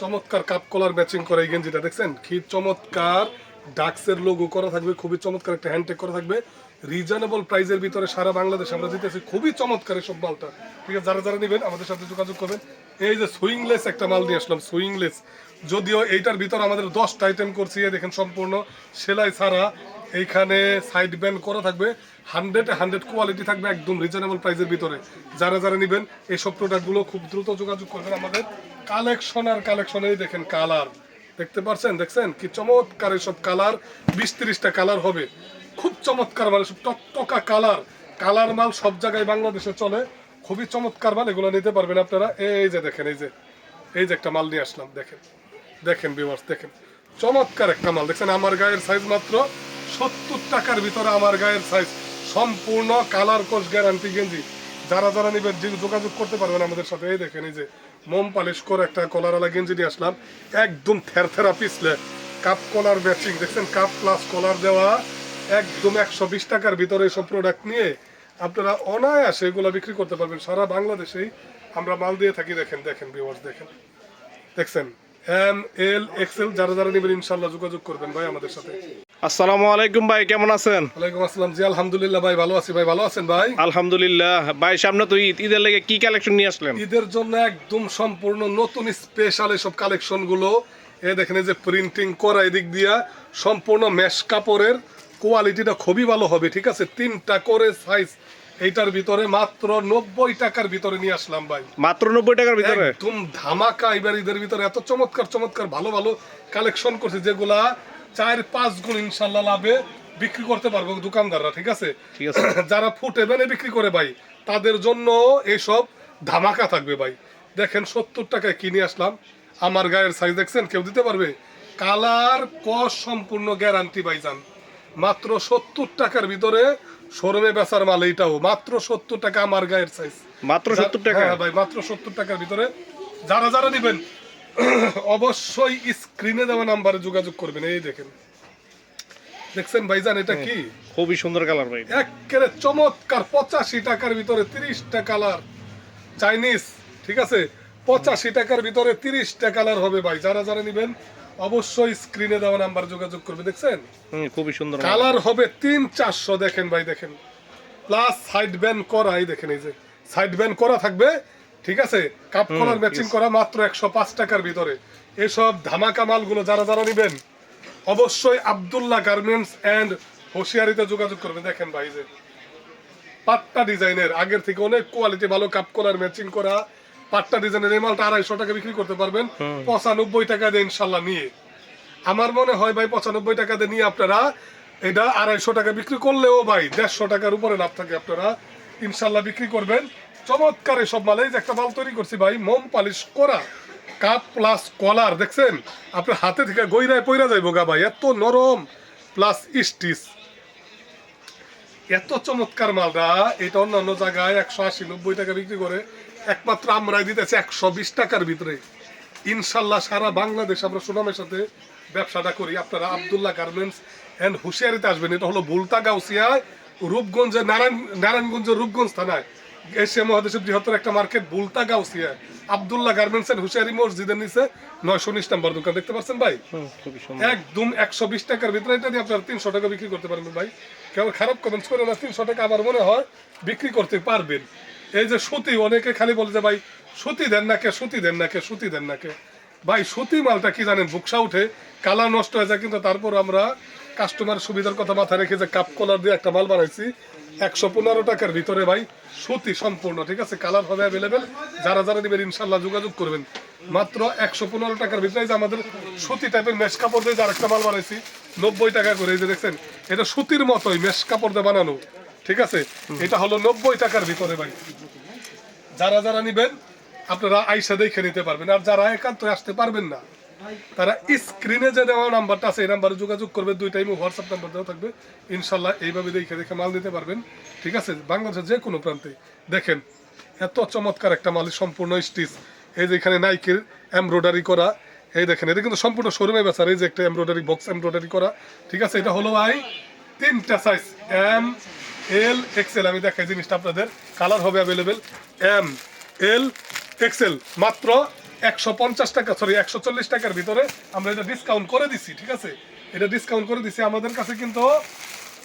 চমৎকার কাপ কলার ম্যাচিং করে এই গেঞ্জিটা, দেখছেন? কি চমৎকার ডাক্সের লোগো করা থাকবে, খুবই চমৎকার একটা হ্যান্ডটেক করা থাকবে। রিজনেবল প্রাইসের ভিতরে সারা বাংলাদেশ আমরা দিতেছি খুবই চমৎকার এসব মালটা। ঠিক আছে, যারা যারা নেবেন, আমাদের সাথে যোগাযোগ করবেন। এই যে সুইংলেস একটা মাল নিয়ে আসলাম সুইংলেস যদিও এইটার ভিতর আমাদের দশটা আইটেম করছি দেখেন সম্পূর্ণ সেলাই ছাড়া। এইখানে সাইড ব্যান্ড করা থাকবে হান্ড্রেড হান্ড্রেড কোয়ালিটি থাকবে একদম রিজনেবল প্রাইজের ভিতরে। যারা যারা নেবেন এইসব প্রোডাক্টগুলো খুব দ্রুত যোগাযোগ করবেন আমাদের কালেকশন আর কালেকশনেই দেখেন কালার। দেখতে পাচ্ছেন দেখছেন? কি চমৎকার এইসব কালার। বিশ তিরিশটা কালার হবে। খুব চমৎকার মানে সব টকটকা কালার। কালার মাল সব জায়গায় বাংলাদেশে চলে। খুবই চমৎকার মাল, এগুলো নিতে পারবেন আপনারা। এই যে দেখেন, এই যে এই যে একটা মাল নিয়ে আসলাম, দেখেন। দেখেন বিমার্স দেখেন। চমৎকার একটা মাল। দেখছেন? আমার গায়ের সাইজ মাত্র সত্তর টাকার ভিতরে আমার গায়ের সাইজ সম্পূর্ণ কালার কোর্স গ্যারান্টি গেঞ্জি। যারা যারা নিবেন যোগাযোগ করতে পারবেন আমাদের সাথে। এই দেখেন, এই যে মোম পালিশ করে একটা কলারওয়ালা গেঞ্জি নিয়ে আসলাম। একদম থের থেরা পিসলে কাপ কলার ম্যাচিং দেখছেন? কাপ প্লাস কলার দেওয়া। একদম একশো বিশ টাকার ভিতরে সব প্রোডাক্ট নিয়ে আপনারা অনায়াসে এগুলো বিক্রি করতে পারবেন। সারা বাংলাদেশেই আমরা মাল দিয়ে থাকি। দেখেন দেখেন ভিউয়ার্স দেখেন। দেখছেন? এম এল এক্সেল যারা যারা নেবেন ইনশাল্লাহ যোগাযোগ করবেন ভাই আমাদের সাথে। আসসালামু আলাইকুম ভাই কেমন আছেন? ওয়ালাইকুম আসসালাম। জি আলহামদুলিল্লাহ ভাই ভালো আছি। ভাই ভালো আছেন ভাই? আলহামদুলিল্লাহ। ভাই সামনে তো ঈদ ঈদের লেগে কি কালেকশন নিয়ে আসলেন? ঈদের জন্য একদম সম্পূর্ণ নতুন স্পেশাল এসব কালেকশনগুলো। এ দেখেন এই যে প্রিন্টিং করা এদিক দিয়া সম্পূর্ণ মেশ কাপড়ের কোয়ালিটিটা খুবই ভালো হবে ঠিক আছে? তিনটা করে সাইজ এইটার ভিতরে মাত্র নব্বই টাকার ভিতরে নিয়ে আসলাম ভাই। মাত্র নব্বই টাকার ভিতরে? একদম ধামাকা এবার ঈদের ভিতরে এত চমৎকার চমৎকার ভালো ভালো কালেকশন করছে যেগুলা চার পাঁচ গুণ ইনশাল্লাহ লাভে বিক্রি করতে পারব দোকানদাররা ঠিক আছে? যারা ফুটে বেনে বিক্রি করে ভাই তাদের জন্য এইসব ধামাকা থাকবে ভাই। দেখেন সত্তর টাকায় কিনে আসলাম? আমার গায়ের সাইজ দেখছেন? কেউ দিতে পারবে? কালার কস সম্পূর্ণ গ্যারান্টি ভাইজান। মাত্র সত্তর টাকার ভিতরে শোরুমে বেচার মাল এইটাও। মাত্র সত্তর টাকা আমার গায়ের সাইজ মাত্র সত্তর টাকা? হ্যাঁ ভাই মাত্র সত্তর টাকার ভিতরে। যারা যারা নেবেন অবশ্যই স্ক্রিনে দেওয়া নাম্বারে যোগাযোগ করবেন। এই দেখেন। দেখছেন ভাইজান এটা কি? খুবই সুন্দর কালার ভাই। একেবারে চমৎকার পঁচাশি টাকার ভিতরে তিরিশটা কালার চাইনিজ ঠিক আছে? পঁচাশি টাকার ভিতরে তিরিশটা কালার হবে ভাই। যারা যারা নেবেন অবশ্যই স্ক্রিনে দেওয়া নাম্বার যোগাযোগ করবে দেখছেন? খুবই সুন্দর কালার হবে তিন চারশো দেখেন ভাই দেখেন। প্লাস সাইড ব্যান করা এই দেখেন এই যে। সাইড ব্যান করা থাকবে ঠিক আছে? কাপ কলার ম্যাচিং করা মাত্র একশো পাঁচ টাকার ভিতরে। এসব ধামাকা মালগুলো যারা যারা নেবেন অবশ্যই আবদুল্লাহ গার্মেন্টস অ্যান্ড হোশিয়ারিতে যোগাযোগ করবে। দেখেন ভাই যে। পাট্টা ডিজাইনের আগের থেকে অনেক কোয়ালিটি ভালো কাপ কলার ম্যাচিং করা পাট্টা ডিজাইনের এই মালটা আড়াইশো টাকা বিক্রি করতে পারবেন। পঁচানব্বই টাকা দিয়ে ইনশাল্লাহ নিয়ে। আমার মনে হয় ভাই পঁচানব্বই টাকা দিয়ে নিয়ে আপনারা এটা আড়াইশো টাকা বিক্রি করলেও ভাই দেড়শো টাকার উপরে লাভ থাকে আপনারা ইনশাল্লাহ বিক্রি করবেন। চমৎকার এসব মাল। এই যে একটা মাল তৈরি করছি ভাই মোম পালিশ করা। কাপ প্লাস কলার দেখছেন? আপনার হাতে থেকে গইরায় পইরা যাইব গা ভাই এত নরম। Plus stitch. এত চমৎকার মালটা। এটা অন্যান্য জায়গায় একশো আশি নব্বই টাকা বিক্রি করে। একমাত্র আমরাই দিতেছি একশো বিশ টাকার ভিতরে। ইনশাল্লাহ সারা বাংলাদেশ আমরা সুনামের সাথে ব্যবসাটা করি। আপনারা আবদুল্লাহ গার্মেন্টস অ্যান্ড হুশিয়ারিতে আসবেন। এটা হলো বুলতা গাউসিয়া রূপগঞ্জের নারায়ণ নারায়ণগঞ্জের রূপগঞ্জ থানায়। এশিয়া মহাদেশের বৃহত্তর একটা market বুলতা Gausia Abdullah garments and hosiery মসজিদের নিচে নয়শো উনিশ নম্বর দোকান। দেখতে পাচ্ছেন ভাই? একদম একশো বিশ টাকার ভিতরে। এটা দিয়ে আপনার তিনশো টাকা বিক্রি করতে পারবেন ভাই। কেউ খারাপ কমেন্টস করে না তিনশো টাকা আমার মনে হয় বিক্রি করতে পারবেন। এই যে সুতি, অনেকে খালি বলে যে, ভাই, সুতি দেন না কে, সুতি দেন না কে, সুতি দেন না কে? ভাই, সুতি মালটা কি জানেন বুকসা উঠে কালার নষ্ট হয়ে যায়, কিন্তু তারপর আমরা কাস্টমার সুবিধার কথা মাথায় রেখে যে কাপ কলার দিয়ে একটা মাল বানাইছি, একশো পনেরো টাকার ভিতরে ভাই, সুতি সম্পূর্ণ, ঠিক আছে? কালার হবে অ্যাভেলেবেল যারা যারা নেবেন ইনশাল্লাহ যোগাযোগ করবেন। মাত্র একশো পনেরো টাকার ভিতরে যে আমাদের সুতি টাইপের মেশ কাপড় দিয়ে যে আরেকটা মাল বানাইছি, নব্বই টাকা করে, এই যে দেখছেন? এটা সুতির মতোই মেশ কাপড় দিয়ে বানানো। ঠিক আছে? এটা হলো নব্বই টাকার ভিতরে ভাই। যারা যারা নিবেন, আপনারা আইসা দেখে নিতে পারবেন। আর যারা একান্ত আসতে পারবেন না, তারা স্ক্রিনে যে দেওয়া নাম্বারটা আছে, এই নাম্বারে যোগাযোগ করবে। দুই টাইমে হোয়াটসঅ্যাপ নাম্বার দেওয়া থাকবে। ইনশাল্লাহ এইভাবে দেখে দেখে মাল নিতে পারবেন। ঠিক আছে? বাংলাদেশের যে কোনো প্রান্তে। দেখেন, এত চমৎকার একটা মাল, সম্পূর্ণ স্টিচ। এই যে এখানে নাইকের এমব্রয়ডারি করা। এই দেখেন, এটা কিন্তু সম্পূর্ণ শোরুমে বেচার এই যে একটা এমব্রয়ডারি বক্স এমব্রয়ডারি করা। ঠিক আছে? এটা হলো ভাই তিনটা সাইজ এম এল এক্সেল আমি দেখাই জিনিসটা আপনাদের। কালার হবে অ্যাভেলেবেল এম এল এক্সেল মাত্র একশো পঞ্চাশ টাকা সরি একশো চল্লিশ টাকার ভিতরে আমরা এটা ডিসকাউন্ট করে দিছি, ঠিক আছে? এটা ডিসকাউন্ট করে দিছি আমাদের কাছে কিন্তু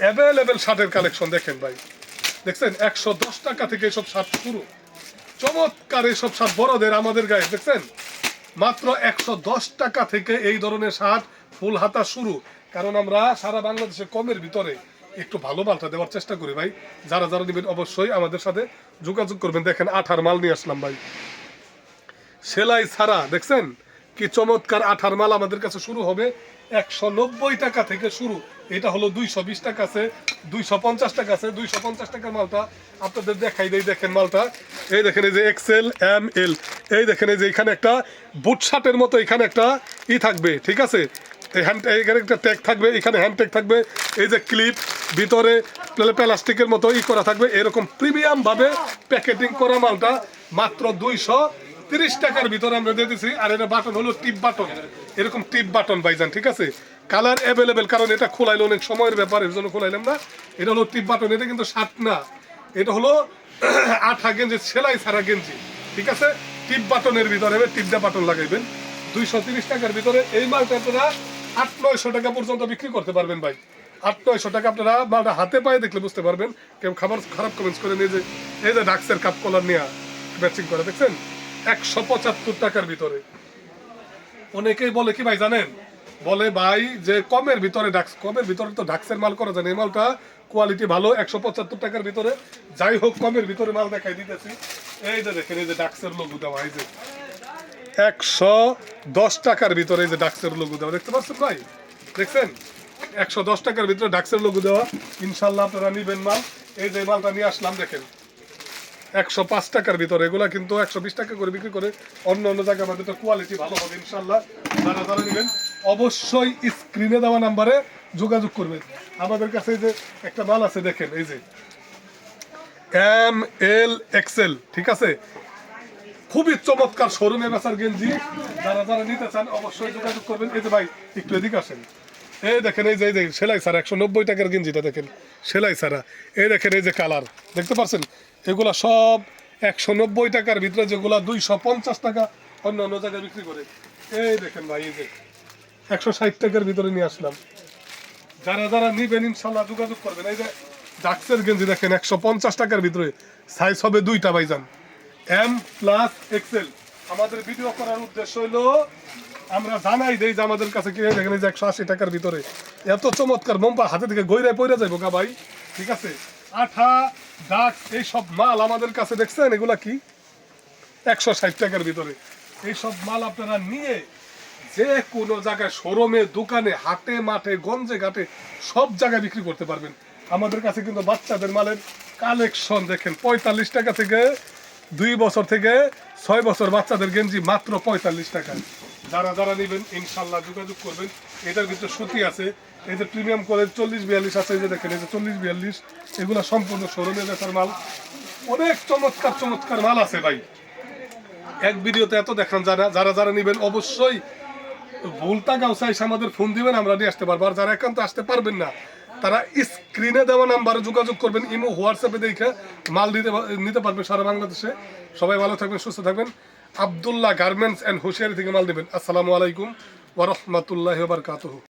অ্যাভেলেবেল শার্টের কালেকশন দেখেন ভাই। দেখছেন? একশো দশ টাকা থেকে এসব শার্ট শুরু। চমৎকার এইসব শার্ট বড়দের আমাদের গায়ে, দেখছেন? মাত্র একশো দশ টাকা থেকে এই ধরনের শার্ট ফুল হাতা শুরু। কারণ আমরা সারা বাংলাদেশে কমের ভিতরে একটু ভালো মালটা দেওয়ার চেষ্টা করি ভাই। যারা যারা নেবেন অবশ্যই আমাদের সাথে যোগাযোগ করবেন। দেখেন, আঠার মাল নিয়ে আসলাম ভাই। সেলাই ছাড়া, দেখছেন? কি চমৎকার আঠার মাল আমাদের কাছে শুরু হবে। একশো নব্বই টাকা থেকে শুরু। এটা হলো দুইশো বিশ টাকা আছে দুইশো পঞ্চাশ টাকা আছে দুইশো পঞ্চাশ টাকার মালটা আপনাদের দেখাই দেই, দেখেন মালটা। এই দেখেন, এই যে এক্সেল এম এল এই দেখেন, এই যে এখানে একটা বুট শার্টের মতো এখানে একটা ই থাকবে, ঠিক আছে? এই হ্যান্ড এখানে একটা ট্যাগ থাকবে, এখানে হ্যান্ড ট্যাগ থাকবে। এই যে ক্লিপ ভিতরে প্লাস্টিকের মতো ই করা থাকবে। এরকম প্রিমিয়াম ভাবে প্যাকেটিং করা মালটা মাত্র দুইশো তিরিশ টাকার ভিতরে আমরা দিয়ে আর এটা বাটন হলো টিপ বাটন এরকম টিপ বাটন বাইজান ঠিক আছে? কালার অ্যাভেলেবেল কারণ এটা খোলাইলে অনেক সময়ের ব্যাপার, এর জন্য খোলাইলাম না। এটা হলো টিপ বাটন এটা কিন্তু সাত না। এটা হলো আঠা গেঞ্জি, সেলাই ছাড়া গেঞ্জি, ঠিক আছে? টিপ বাটনের ভিতরে টিপটা বাটন লাগাইবেন। দুইশো তিরিশ টাকার ভিতরে এই মালটা আপনারা আট, নয়শো টাকা পর্যন্ত বিক্রি করতে পারবেন ভাই। আট নয়শো টাকা আপনারা মালটা হাতে পায়ে দেখলে বুঝতে পারবেন। কেউ খাবার খারাপ কমেন্টস করে নিয়ে যে, এই যে ডাক্সের কাপ কলার নিয়ে ম্যাচিং করে, দেখছেন? একশো পঁচাত্তর টাকার ভিতরে। অনেকেই বলে কি ভাই জানেন? বলে ভাই যে কমের ভিতরে ডাক্স কমের ভিতরে তো ডাক্সের মাল করা যায়। এই মালটা কোয়ালিটি ভালো, একশো পঁচাত্তর টাকার ভিতরে। যাই হোক, কমের ভিতরে মাল দেখাই দিতেছি। এই যে দেখেন, এই যে ডাক্সের লোগো দেওয়া, এই যে একশো দশ টাকার ভিতরে এই যে ডাক্সের লোগো দেওয়া। দেখতে পাচ্ছেন ভাই? দেখছেন? একশো দশ টাকার ভিতরে ডাক্সের লোগো দেওয়া। ইনশাল্লাহ আপনারা নিবেন মাল। এই যে মালটা নিয়ে আসলাম, দেখেন। একশো পাঁচ টাকার ভিতরে। এগুলা কিন্তু একশো বিশ টাকা করে বিক্রি করে অন্য অন্য জায়গায় আমাদের তো কোয়ালিটি ভালো হবে, ইনশাল্লাহ। যারা যারা নেবেন, অবশ্যই স্ক্রিনে দেওয়া নাম্বারে যোগাযোগ করবেন। আমাদের কাছে যে একটা মাল আছে, দেখেন, এই যে এম এল এক্সেল, ঠিক আছে? খুবই চমৎকার শোরুমে বেচার গেঞ্জি। যারা যারা নিতে চান, অবশ্যই যোগাযোগ করবেন। এই যে ভাই, একটু এদিকে আসেন। এই দেখেন, এই যে এই যে, সেলাই ছাড়া একশো নব্বই টাকার গেঞ্জিটা দেখেন, সেলাই ছাড়া এই দেখেন, এই যে কালার, দেখতে পাচ্ছেন এগুলা সব একশো নব্বই টাকার ভিতরে যেগুলা দুইশো পঞ্চাশ টাকা অন্য অন্য জায়গায় বিক্রি করে। এই দেখেন ভাই, এই যে, একশো ষাট টাকার ভিতরে নিয়ে আসলাম। যারা যারা নিবেন, ইনশাল্লাহ যোগাযোগ করবেন। এই যে ডাক্সের গেঞ্জি দেখেন, একশো পঞ্চাশ টাকার ভিতরে। সাইজ হবে দুইটা ভাইজান। এম প্লাস এক্সেল আমাদের ভিডিও করার উদ্দেশ্য হইল আমরা জানাই দেই যে আমাদের কাছে কিনে দেখেন যে একশো আশি টাকার ভিতরে। এত চমৎকার মোম্পা হাতে থেকে গইরায় পড়ে যাইব গা ভাই। ঠিক আছে? আঠা ডাক এই সব মাল আমাদের কাছে দেখছেন? এগুলা কি? একশো ষাট টাকার ভিতরে। এই সব মাল আপনারা নিয়ে যে কোনো জায়গায় শোরুমে, দোকানে, হাটে, মাঠে, গঞ্জে, ঘাটে, সব জায়গায় বিক্রি করতে পারবেন। আমাদের কাছে কিন্তু বাচ্চাদের মালের কালেকশন দেখেন, পঁয়তাল্লিশ টাকা থেকে দুই বছর থেকে ছয় বছর বাচ্চাদের গেঞ্জি মাত্র পঁয়তাল্লিশ টাকা। যারা যারা নেবেন, ইনশাল্লাহ যোগাযোগ করবেন। এটার ভিতরে সুতি আছে, এই যে প্রিমিয়াম করে চল্লিশ বিয়াল্লিশ আছে, এই যে দেখেন, এই যে চল্লিশ বিয়াল্লিশ, এগুলো সম্পূর্ণ শোরুমে দেখার মাল। অনেক চমৎকার চমৎকার মাল আছে ভাই। এক ভিডিওতে এত দেখান, যারা যারা যারা নেবেন, অবশ্যই ভুলতা গাউসাইস আমাদের ফোন দিবেন, আমরা নিয়ে আসতে পারব। আর যারা একান্ত আসতে পারবেন না, তারা স্ক্রিনে দেওয়া নাম্বারে যোগাযোগ করবেন, ইমো, হোয়াটসঅ্যাপে দেখে মাল দিতে নিতে পারবেন সারা বাংলাদেশে। সবাই ভালো থাকবেন, সুস্থ থাকবেন। আবদুল্লাহ গার্মেন্টস অ্যান্ড হুশিয়ারি থেকে মাল দেবেন। আসসালামু আলাইকুম ওরহমতুল্লাহ বারকাতুহু।